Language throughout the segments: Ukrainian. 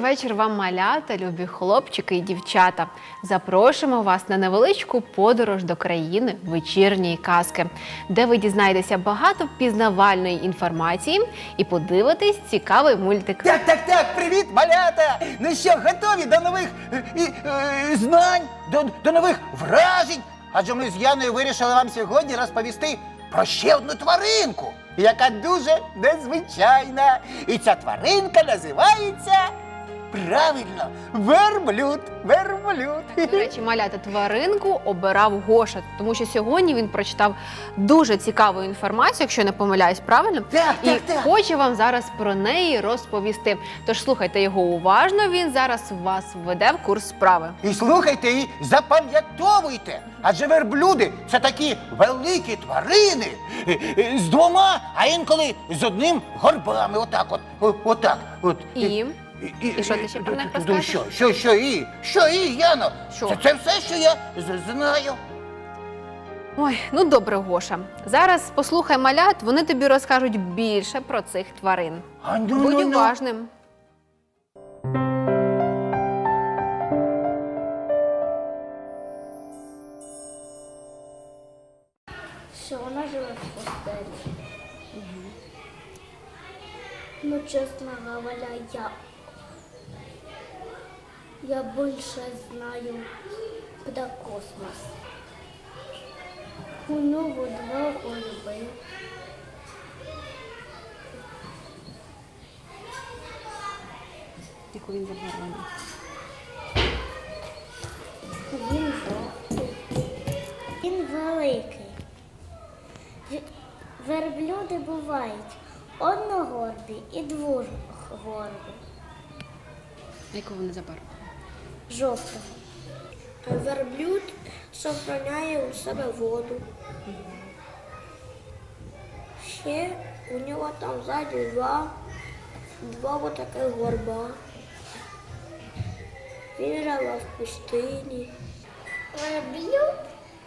Вечір вам, малята, любі хлопчики і дівчата. Запрошуємо вас на невеличку подорож до країни вечірньої казки, де ви дізнаєтеся багато пізнавальної інформації і подивитесь цікавий мультик. Так, так, так, привіт, малята! Ну що, готові до нових е, і, е, знань, до, до нових вражень? Адже ми з Яною вирішили вам сьогодні розповісти про ще одну тваринку, яка дуже незвичайна. І ця тваринка називається правильно верблюд. Верблюд. До речі, малята тваринку обирав Гоша, тому що сьогодні він прочитав дуже цікаву інформацію, якщо я не помиляюсь, правильно? Так, І так, так. хоче вам зараз про неї розповісти. Тож слухайте його уважно. Він зараз вас введе в курс справи. І слухайте, і запам'ятовуйте. Адже верблюди це такі великі тварини е, е, з двома, а інколи з одним горбами. Отак, от, о- отак. От. І? І що ти ще про них ну, розкажеш? Що, що, що і? Що і, Яно? Що? Це, це все, що я з- знаю. Ой, ну добре, Гоша. Зараз послухай малят, вони тобі розкажуть більше про цих тварин. А ну, Будь ну, ну. уважним. Що вона живе в пустелі. Ну, честно говоря, я, я больше знаю про космос. У нього два голуби. Яку він забарвлений? Він жовтий. Він великий. Верблюди бувають одногорбі і двогорбі. Яку вони забарвлені? Жовтого. Верблюд сохраняє у себе воду. Ще у нього там ззаді два, два вот таких горба. Він живе в пустині. Верблюд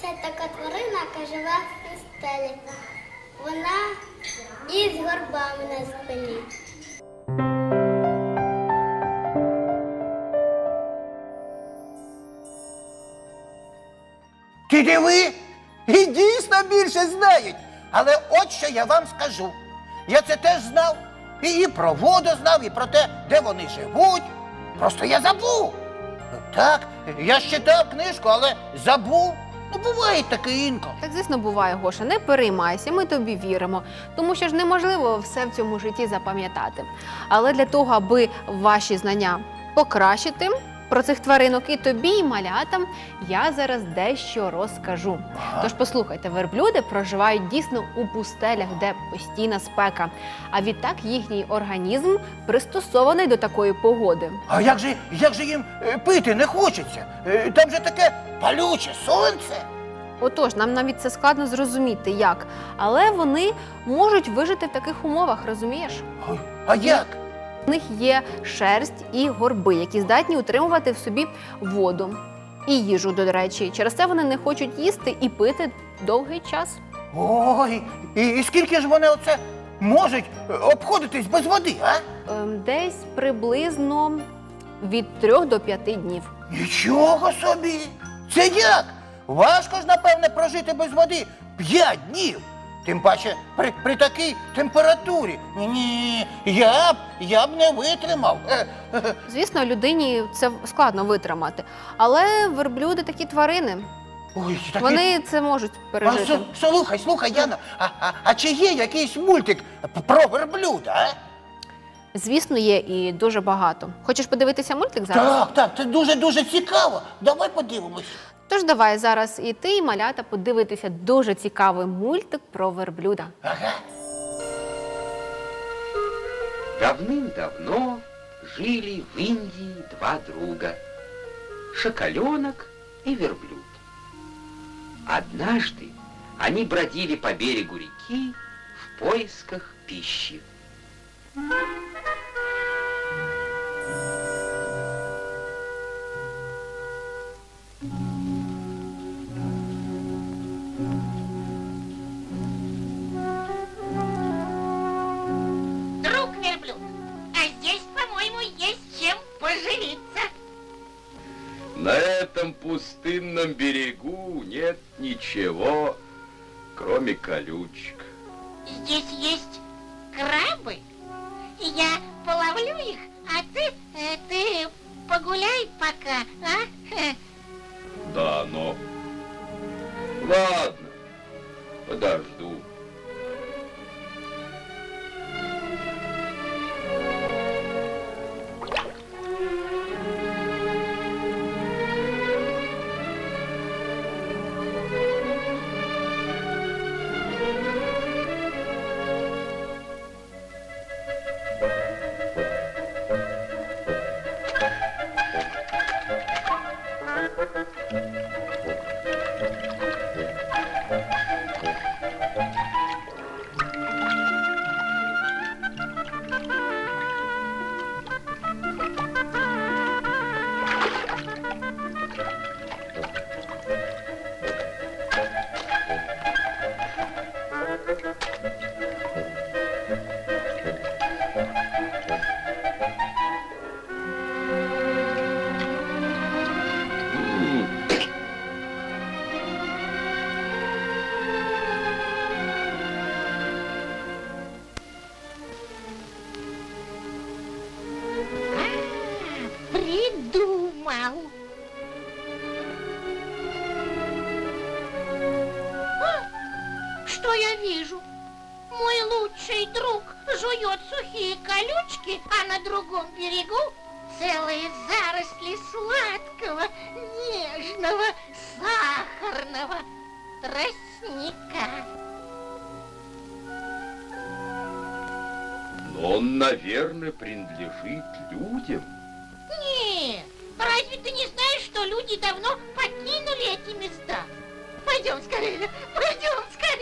це така тварина, яка живе в пустелі. Вона із горбами на спині. Ти диви, і дійсно більше знають. Але от що я вам скажу. Я це теж знав. І, про воду знав, і про те, де вони живуть. Просто я забув. Так, я читав книжку, але забув. Ну, буває таке інколи. Так, звісно, буває, Гоша, не переймайся, ми тобі віримо, тому що ж неможливо все в цьому житті запам'ятати. Але для того, аби ваші знання покращити про цих тваринок і тобі, і малятам, я зараз дещо розкажу. Тож послухайте, верблюди проживають дійсно у пустелях, де постійна спека. А відтак їхній організм пристосований до такої погоди. А як же, як же їм е, пити не хочеться? Е, Там же таке палюче сонце. Отож, нам навіть це складно зрозуміти, як, але вони можуть вижити в таких умовах, розумієш? Ой, А як? У них є шерсть і горби, які здатні утримувати в собі воду і їжу, до речі. Через це вони не хочуть їсти і пити довгий час. Ой, і, і скільки ж вони оце можуть обходитись без води, а? Ем, Десь приблизно від трьох до п'яти днів. Нічого собі! Це як? Важко ж, напевне, прожити без води п'ять днів. Тим паче при, при такій температурі. Ні, я б я б не витримав. Е, е, е. Звісно, людині це складно витримати, але верблюди такі тварини. Ой, такі... Вони це можуть А, пережити. слу- слухай, слухай, Яна, а, а, а чи є якийсь мультик про верблюда, а? Звісно, є і дуже багато. Хочеш подивитися мультик зараз? Так, так, це дуже-дуже цікаво. Давай подивимось. Тож давай зараз і ти, і малята подивитися дуже цікавий мультик про верблюда. Ага. Давным-давно жили в Индии два друга – шоколенок и верблюд. Однажды они бродили по берегу реки в поисках пищи. Друг верблюд, Этом берегу нет ничего, кроме колючек. Здесь есть крабы. Я половлю их, а ты, э, ты погуляй пока, а? Да, но... Ладно, подожду. Что я вижу? Мой лучший друг жует сухие колючки, а на другом берегу целые заросли сладкого, нежного, сахарного тростника. Но он, наверное, принадлежит людям. Нет, разве ты не знаешь, что люди давно покинули эти места? Пойдем скорее, пойдем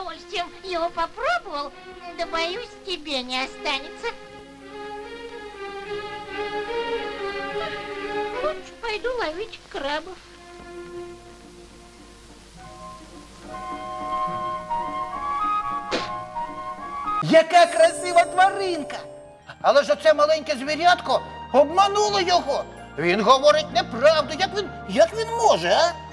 удовольствием его попробовал, да боюсь, тебе не останется. Лучше пойду ловить крабов. Яка красива тваринка! Але ж оце маленьке звірятко обмануло його. Він говорить неправду. Як він, як він може, а?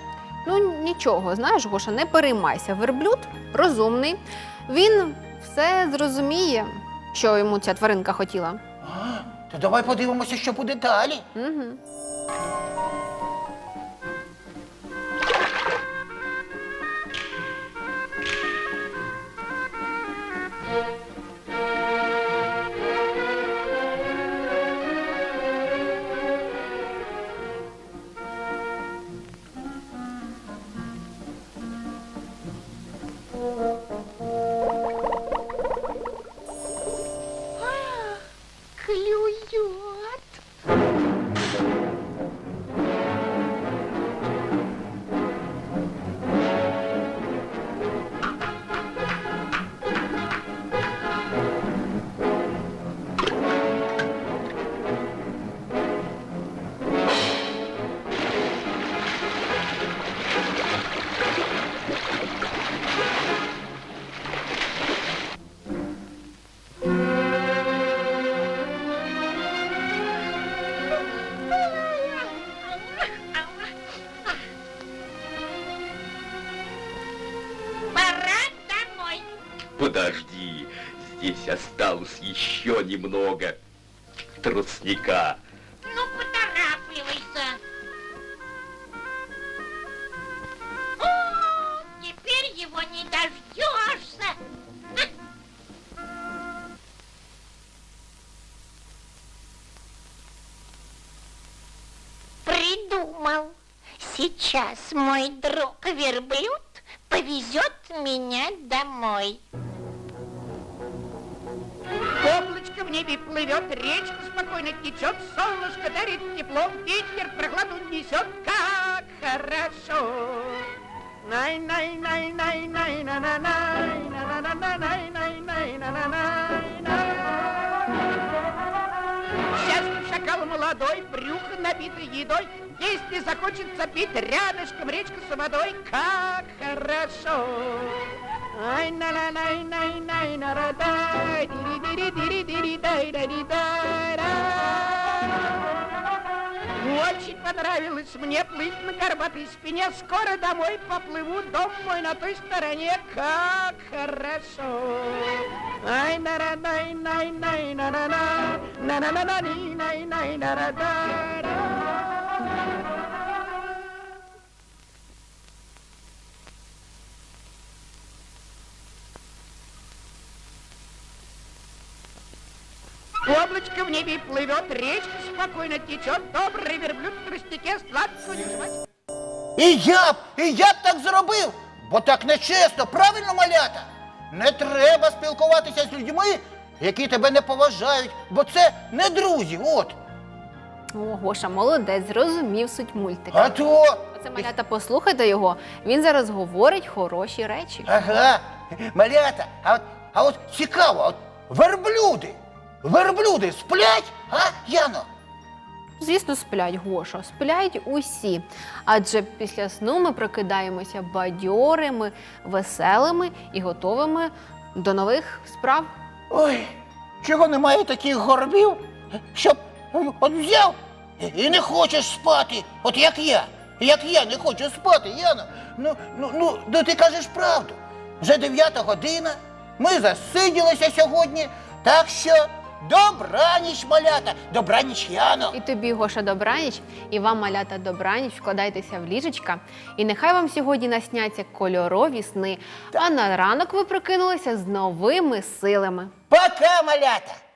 Ну нічого, знаєш, Гоша, не переймайся. Верблюд розумний. Він все зрозуміє, що йому ця тваринка хотіла. а? То давай подивимося, що буде далі. Угу. Подожди, здесь осталось еще немного тростника. Ну, поторапливайся. О, теперь его не дождешься. Придумал. Сейчас мой друг верблюд повезет меня домой. Облачко в небе плывет, речка спокойно течет, солнышко дарит тепло, ветер прохладу несет, как хорошо. Най най най най най на на най на на на на най най най на на най Счастлив шакал молодой, брюхо набито едой, Если захочется пить рядышком речка с водой, как хорошо. На най най най на ра дай дири дири дири дири дай дай ди дай Очень понравилось мне плыть на горбатой спине. Скоро домой поплыву, дом мой на той стороне. Как хорошо. Ай на ра най най най на на на на на на на ни най най на ра дай Облачко в небе плывет, речка спокойно течет, добрый верблюд в тростнике сладко не жевать. І я б, і я б так зробив, бо так нечесно, правильно, малята? Не треба спілкуватися з людьми, які тебе не поважають, бо це не друзі, от. О, Гоша, молодець, зрозумів суть мультика. А то. Оце малята, послухайте його. Він зараз говорить хороші речі. Ага, малята, а от, а от цікаво, от верблюди, верблюди сплять, а, Яно? Звісно, сплять, Гошо, сплять усі. Адже після сну ми прокидаємося бадьорими, веселими і готовими до нових справ. Ой, чого немає таких горбів, щоб от взяв і- і не хочеш спати, от як я. Як я не хочу спати, Яно. Ну, ну, ну, ну ти кажеш правду. Вже дев'ята година, ми засиділися сьогодні, так що добраніч, малята, добраніч, Яно. І тобі, Гоша, добраніч, і вам, малята, добраніч, вкладайтеся в ліжечка. І нехай вам сьогодні насняться кольорові сни, а на ранок ви прокинулися з новими силами. Пока, малята!